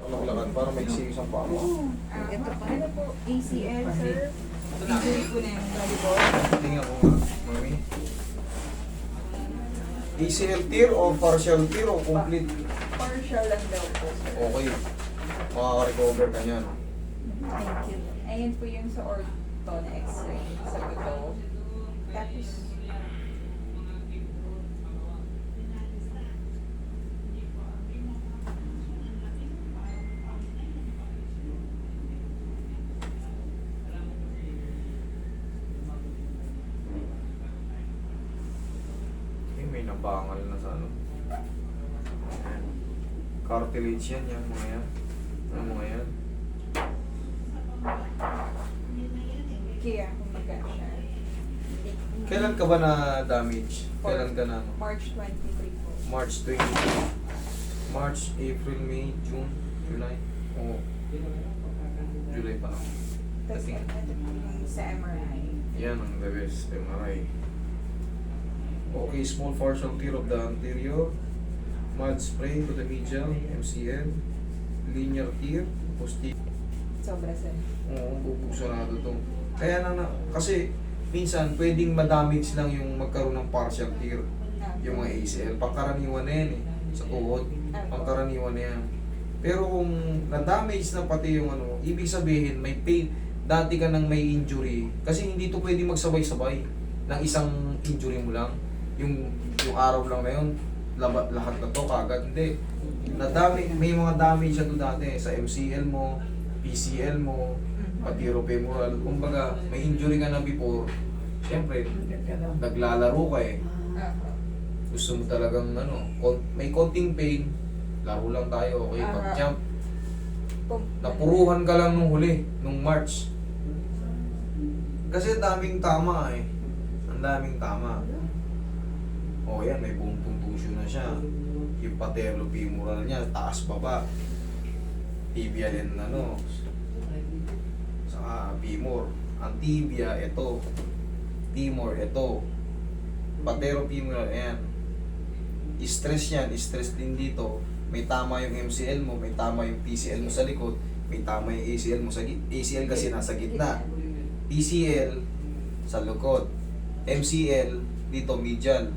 maglakad para may isang paa mo. Ito pa. Ano po, ACL, sir? Injury po na yung volleyball. Tingnan ko nga, mami. ACL tear o partial tear o complete? Partial lang daw po, sir. Okay. Makaka-recover ka niyan. Thank you. Ayun po yung sa ortho na x-ray sa buto. Tapos, Nabangal na sa ano. Ayan. Cartilage yan, yan mga yan. Ano mga yan? kaya kumaga siya. Kailan ka ba na damage? Kailan ka na? ano? March 23 po. March 20. March, April, May, June, July. Oo. July pa lang. Tapos sa MRI. Yan ang the best MRI. Okay, small partial tear of the anterior. Mud spray to the medial, MCL. Linear tear, posterior. Sobra sir. Oo, bubuksanado to. Kaya na, na kasi minsan pwedeng ma-damage lang yung magkaroon ng partial tear. Yung mga ACL. Pangkaraniwan na yan eh. Sa tuhod. Pangkaraniwan na yan. Pero kung na-damage na pati yung ano, ibig sabihin may pain, dati ka nang may injury. Kasi hindi to pwede magsabay-sabay ng isang injury mo lang. Yung, yung araw lang na yun, laba, lahat na to kagad. Hindi. Nadami, may mga damage siya to dati sa MCL mo, PCL mo, patiro-femoral. Kumbaga, may injury ka na before. Siyempre, naglalaro ka eh gusto mo talagang ano, may konting pain, laro lang tayo, okay, pag-jump. Napuruhan ka lang nung huli, nung March. Kasi daming tama eh. Ang daming tama. O yan, may buong contusion na siya. Yung patellofemoral niya, taas baba. Tibial and ano. Saka femur. Ang tibia, ito. Femur, ito. Patellofemoral, ayan. Stress yan, stress din dito. May tama yung MCL mo, may tama yung PCL mo sa likod, may tama yung ACL mo sa gitna. ACL kasi nasa gitna. PCL sa likod. MCL dito medial.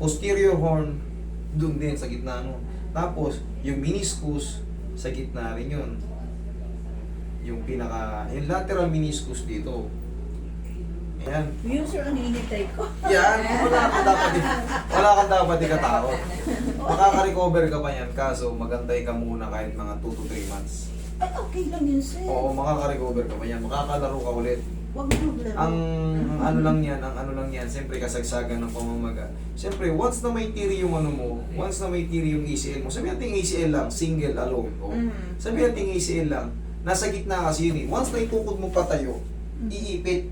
Posterior horn doon din sa gitna no. Tapos yung meniscus sa gitna rin yun. Yung pinaka yung lateral meniscus dito. Ayan. Yun sir ang hinihintay ko. Yan, wala kang dapat wala kang dapat ikatakot. Makaka-recover ka pa yan kaso magantay ka muna kahit mga 2 to 3 months. Ay, okay lang yun sir. Oo, makaka-recover ka pa yan. Makakalaro ka ulit. Mo maglaro. Ang, ano lang yan, ang ano lang yan, siyempre kasagsagan ng pamamaga. Siyempre, once na may tiri yung ano mo, once na may tiri yung ACL mo, sabi natin ACL lang, single alone. O, Mm. sabi natin ACL lang, nasa gitna kasi yun eh. Once na itukod mo patayo, iipit.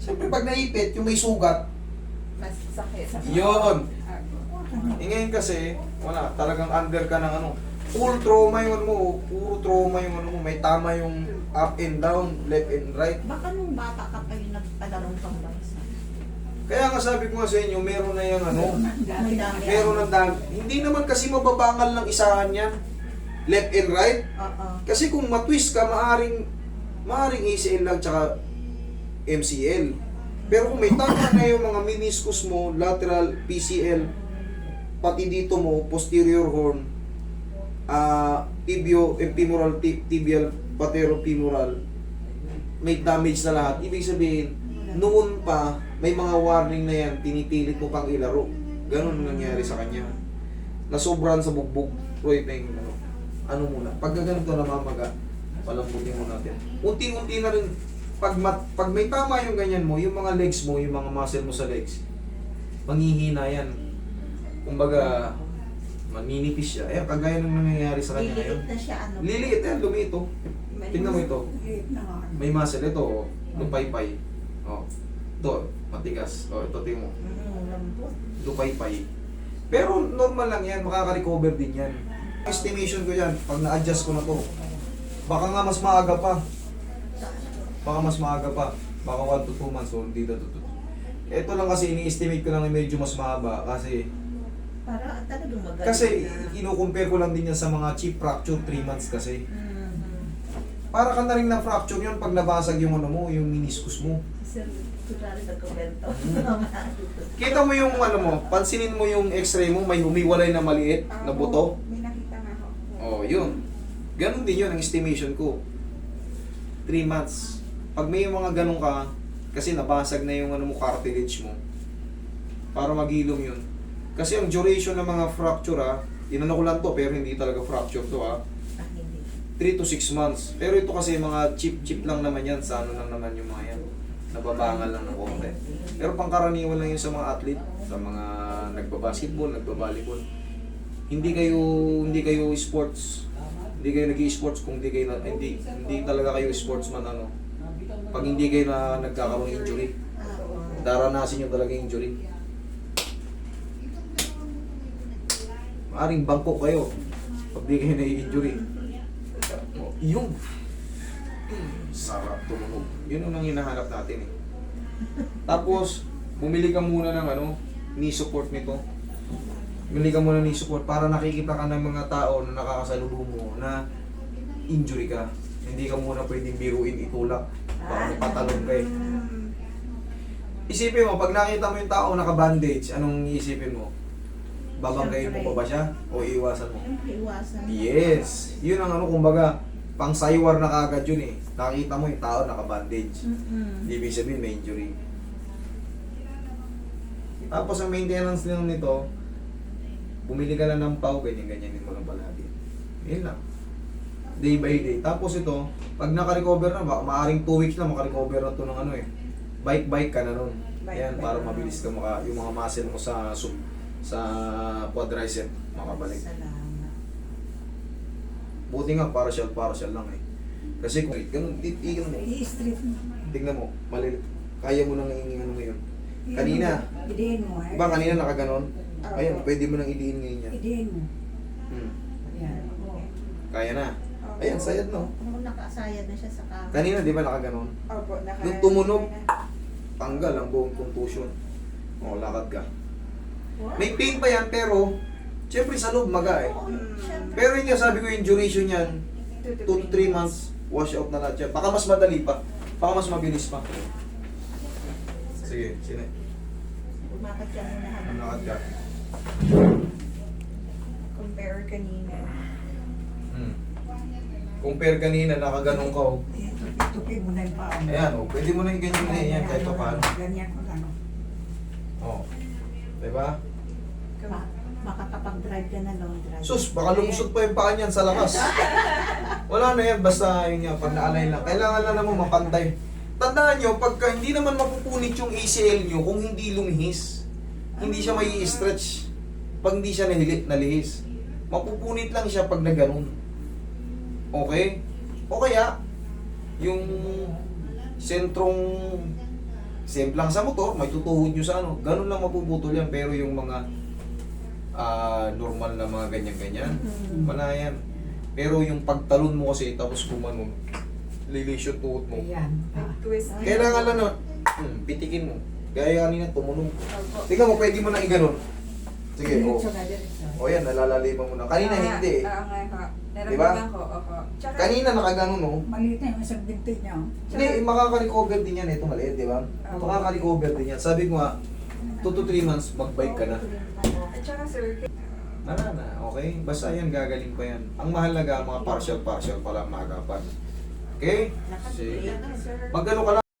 Siyempre, pag naipit, yung may sugat, Mas sakit sa Yun. Ah, eh ngayon kasi, wala, talagang under ka ng ano, full trauma yung ano mo, puro trauma yung ano mo, may tama yung up and down, left and right. Baka nung bata ka pa yung nagpalarong pang bansa. Kaya nga sabi ko nga sa inyo, meron na yung ano, meron ng dami. Hindi naman kasi mababangal ng isahan yan, left and right. Oo. Kasi kung matwist ka, maaring, maaring ACL lang tsaka MCL. Pero kung may tama na yung mga meniscus mo, lateral, PCL, pati dito mo, posterior horn, ah tibio, femoral, ti- tibial, patellofemoral, may damage na lahat. Ibig sabihin, noon pa, may mga warning na yan, pinipilit mo pang ilaro. Ganon ang nangyari sa kanya. Nasobrahan sa bugbog. Roy Peng, ano, ano muna. Pag ganito namamaga, palambutin mo natin. Unti-unti na rin, pag, mat, pag may tama yung ganyan mo, yung mga legs mo, yung mga muscle mo sa legs, manghihina yan. Kumbaga, maninipis siya. Ayan, kagaya ng nangyayari sa kanya ngayon. Liliit na siya ano. Liliit yan, lumito. Tingnan mo ito. Liliit na nga. May muscle ito, oh. Lupay-pay. Oh. Ito, matigas. Oh, ito tingnan mo. Mm, lambot. Lupay-pay. Pero normal lang yan, makaka-recover din yan. Estimation ko yan, pag na-adjust ko na to, baka nga mas maaga pa. Baka mas maaga pa. Baka 1 to 2 months o hindi na to. Ito lang kasi ini-estimate ko lang na medyo mas mahaba kasi Para talagang magaling. Kasi na. ino-compare ko lang din yan sa mga cheap fracture 3 months kasi. Mhm. Para ka na rin na fracture yun pag nabasag yung ano mo, yung meniscus mo. Sir, kunwari nagkomento. Kita mo yung ano mo, pansinin mo yung x-ray mo, may humiwalay na maliit na Opo, buto. May nakita nga ako. Oh, yun. Ganon din yun ang estimation ko. 3 months. Pag may mga ganun ka, kasi nabasag na yung ano mo, cartilage mo, para magilom yun. Kasi ang duration ng mga fracture ha, inano ko lang to, pero hindi talaga fracture to ha, Ah, hindi. 3 to 6 months. Pero ito kasi mga chip-chip lang naman yan, sa ano lang naman yung mga yan. Nababangal lang ng konti. Pero pangkaraniwan lang yun sa mga athlete, sa mga nagbabasketball, nagbabalibol. Hindi kayo hindi kayo sports. Hindi kayo nag-sports kung hindi kayo na, hindi hindi talaga kayo sportsman ano. Pag hindi kayo na nagkakaroon ng injury, Ah, daranasin nyo talaga injury. Maaring bangko kayo pag di kayo na-injury. Oh, yung sarap tumunog. Yun ang hinahanap natin eh. Tapos, bumili ka muna ng ano, knee support nito. Bumili ka muna ng knee support para nakikita ka ng mga tao na nakakasalubong mo na injury ka. Hindi ka muna pwedeng biruin itulak. Baka may patalon ka eh. Isipin mo, pag nakita mo yung tao naka-bandage, anong iisipin mo? Babanggayin mo pa ba siya? O iiwasan mo? Siyempre, iwasan. Yes! Yun ang ano, kumbaga, pang saywar na kagad yun eh. Nakita mo yung tao naka-bandage. Hindi ibig sabihin may injury. Tapos ang maintenance lang nito, bumili ka lang ng pau, ganyan-ganyanin mo lang palagi. Yun lang. Day by day. Tapos ito, pag naka-recover na, baka maaring 2 weeks na maka-recover na to ng ano eh. Bike-bike ka na nun. Bike, Ayan, bike para mabilis ka maka, yung mga muscle mo sa sub, sa quadricep makabalik. Salamat. Buti nga, partial, partial lang eh. Kasi kung ganun, titignan mo. I-strip mo. Tignan mo, mali, kaya mo nang ingin ano ngayon. Kanina, Idiin mo eh. Diba kanina nakaganon? Oo. Ayun, pwede mo nang idiin ngayon yan. Idiin mo. Hmm. Yan. Oo. Kaya na. Opo. Ayan, sayad no. Kung nakasayad na siya sa kama. Kanina di ba nakaganon? Opo, naka... Nung tumunog, tanggal ang buong contusion. O, lakad ka. May pain pa yan, pero, syempre sa loob maga eh. Siyempre. Pero yun nga, sabi ko yung duration yan, 2 to 3 months, wash out na lahat yan. Baka mas madali pa. Baka mas mabilis pa. Sige, sine. Umakat ka muna habang. Lakad ka. Compare kanina. Hmm. Compare kanina, nakaganon ka oh. Tupi mo na yung paa. Ayan, oh, pwede mo na i-ganyan na yan kahit pa paano. Ganyan ko lang. Oh. Diba? Ma- makakapag-drive ka na long drive. Sus, baka lumusot pa yung paa niyan sa lakas. Wala na yan, basta yun nga, pag naalay lang. Kailangan lang naman mapantay. Tandaan nyo, pagka hindi naman mapupunit yung ACL nyo kung hindi lumihis, hindi siya may stretch pag hindi siya nahili, nalihis. Mapupunit lang siya pag naganon. Okay? O kaya, yung sentrong same lang sa motor, may tutuhod nyo sa ano, ganun lang mapuputol yan, pero yung mga ah, normal na mga ganyan-ganyan, Mhm. wala yan. Pero yung pagtalon mo kasi, tapos kumanon, lilis yung tuhod mo. Ayan. Twist. Kailangan lang na, hmm, pitikin mo. Kaya kanina tumunog. Tingnan mo, pwede mo na iganon. Sige, o. Diretso. O yan, nalalaliman mo na. Kanina Ah, hindi eh. Oo nga? Naramdaman ko, opo. Tsaka, Kanina nakaganon oh. Maliit na yung isang binti niya. oh. Hindi, makaka-recover din yan. Ito maliit, di ba? Oo. Makaka-recover din yan. Sabi ko nga, 2 to 3 months, mag-bike ka na. at saka sir, Wala na, okay? Basta yan, gagaling pa yan. Ang mahalaga, mga partial-partial pa lang maagapan. Okay? Sige. na, sir. Magano ka lang.